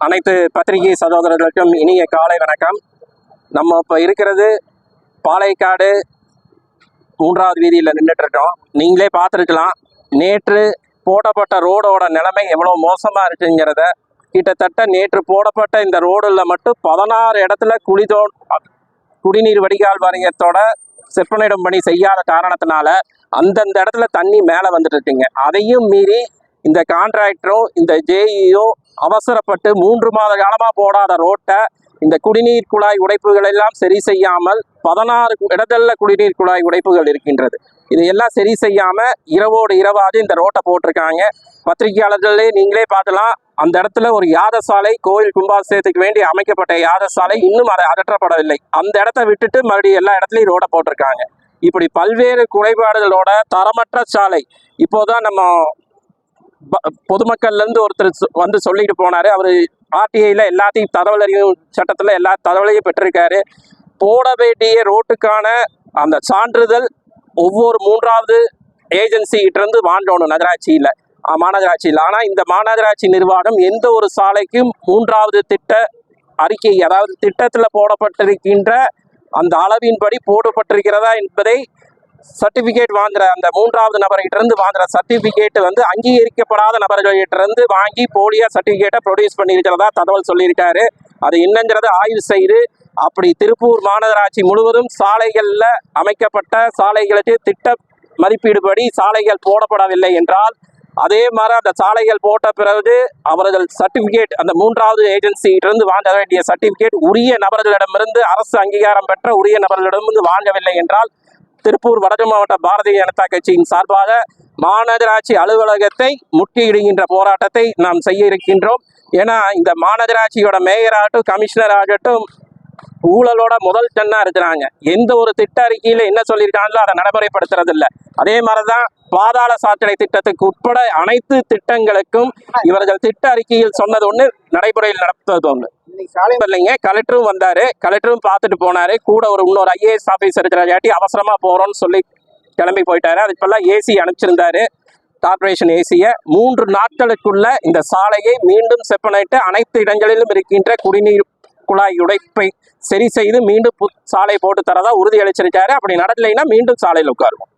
அனைத்து பத்திரிகை சகோதரர்களுக்கும் இனிய காலை வணக்கம். நம்ம இப்போ இருக்கிறது பாலைக்காடு மூன்றாவது வீதியில் நின்றுட்டு இருக்கோம் நீங்களே பார்த்துருக்கலாம். நேற்று போடப்பட்ட ரோடோட நிலைமை எவ்வளோ மோசமாக இருக்குங்கிறத கிட்டத்தட்ட நேற்று போடப்பட்ட இந்த ரோடில் மட்டும் பதினாறு இடத்துல குளிதோ குடிநீர் வடிகால் வாரியத்தோட செப்பனிடும் பணி செய்யாத காரணத்தினால அந்தந்த இடத்துல தண்ணி மேலே வந்துட்டு இருக்குங்க. அதையும் மீறி இந்த கான்ட்ராக்டரும் இந்த ஜேஇயும் அவசரப்பட்டு மூன்று மாத காலமாக போடாத ரோட்டை இந்த குடிநீர் குழாய் உடைப்புகள் எல்லாம் சரி செய்யாமல் பதினாறு இடத்துல குடிநீர் குழாய் உடைப்புகள் இருக்கின்றது. இதையெல்லாம் சரி செய்யாமல் இரவோடு இரவாது இந்த ரோட்டை போட்டிருக்காங்க. பத்திரிகையாளர்களே நீங்களே பார்க்கலாம். அந்த இடத்துல ஒரு யாதசாலை கோயில் கும்பாபிஷேகத்துக்கு வேண்டி அமைக்கப்பட்ட யாதசாலை இன்னும் அதை அகற்றப்படவில்லை. அந்த இடத்த விட்டுட்டு மறுபடியும் எல்லா இடத்துலையும் ரோடை போட்டிருக்காங்க. இப்படி பல்வேறு குறைபாடுகளோட தரமற்ற சாலை. இப்போதான் நம்ம பொதுமக்கள்ல இருந்து ஒருத்தர் வந்து சொல்லிட்டு போனாரு. அவரு ஆர்டிஐல எல்லாத்தையும் தகவல் அறியும் சட்டத்துல எல்லா தகவலையும் பெற்றிருக்காரு. போட வேண்டிய ரோட்டுக்கான அந்த சான்றிதழ் ஒவ்வொரு மூன்றாவது ஏஜென்சி கிட்ட இருந்து வாண்டணும் நகராட்சியில மாநகராட்சியில். ஆனா இந்த மாநகராட்சி நிர்வாகம் எந்த ஒரு சாலைக்கும் மூன்றாவது திட்ட அறிக்கை அதாவது திட்டத்துல போடப்பட்டிருக்கின்ற அந்த அளவின்படி போடப்பட்டிருக்கிறதா என்பதை சர்டிபிகேட் வாங்குற அந்த மூன்றாவது நபர்கிட்ட இருந்து வாங்குற சர்டிபிகேட் வந்து அங்கீகரிக்கப்படாத நபர்கள்கிட்ட இருந்து வாங்கி போலியா சர்டிபிகேட்டை ப்ரொடியூஸ் பண்ணியிருக்கிறதா தகவல் சொல்லியிருக்காரு. அது என்னங்கிறத ஆய்வு செய்து அப்படி திருப்பூர் மாநகராட்சி முழுவதும் சாலைகளில் அமைக்கப்பட்ட சாலைகளுக்கு திட்ட மதிப்பீடுபடி சாலைகள் போடப்படவில்லை என்றால் அதே மாதிரி அந்த சாலைகள் போட்ட பிறகு அவர்கள் சர்டிபிகேட் அந்த மூன்றாவது ஏஜென்சிகிட்டிருந்து வாங்க வேண்டிய சர்டிபிகேட் உரிய நபர்களிடமிருந்து அரசு அங்கீகாரம் பெற்ற உரிய நபர்களிடமிருந்து வாங்கவில்லை என்றால் திருப்பூர் வடக்கு மாவட்ட பாரதிய ஜனதா கட்சியின் சார்பாக மாநகராட்சி அலுவலகத்தை முட்டியிடுகின்ற போராட்டத்தை நாம் செய்ய இருக்கின்றோம். ஏன்னா இந்த மாநகராட்சியோட மேயர் ஆகட்டும் கமிஷனர் ஆகட்டும் ஊழலோட முதல் டன்னா இருக்கிறாங்க. எந்த ஒரு திட்ட அறிக்கையில என்ன சொல்லியிருக்காங்களோ அதை நடைமுறைப்படுத்துறது இல்ல அதே மாதிரிதான் பாதாள சாக்கடை திட்டத்துக்கு உட்பட அனைத்து திட்டங்களுக்கும் இவர்கள் திட்ட அறிக்கையில் சொன்னது ஒண்ணு நடைமுறையில் நடத்துவது ஒண்ணு. இல்லைங்க கலெக்டரும் வந்தாரு. கலெக்டரும் பார்த்துட்டு போனாரு. கூட ஒரு இன்னொரு ஐஏஎஸ் ஆஃபீஸர் இருக்கிறாட்டி அவசரமா போறோம்னு சொல்லி கிளம்பி போயிட்டாரு. அதுக்கு இப்பெல்லாம் ஏசி அனுப்பிச்சிருந்தாரு. கார்பரேஷன் ஏசியை மூன்று நாட்களுக்குள்ள இந்த சாலையை மீண்டும் செப்பனிட்டு அனைத்து இடங்களிலும் இருக்கின்ற குடிநீர் குழாய் உடைப்பை சரி செய்து மீண்டும் சாலை போட்டு தரதா உறுதி அளிச்சிருக்காரு அப்படி நடக்கலைன்னா மீண்டும் சாலையில் உட்காருவோம்.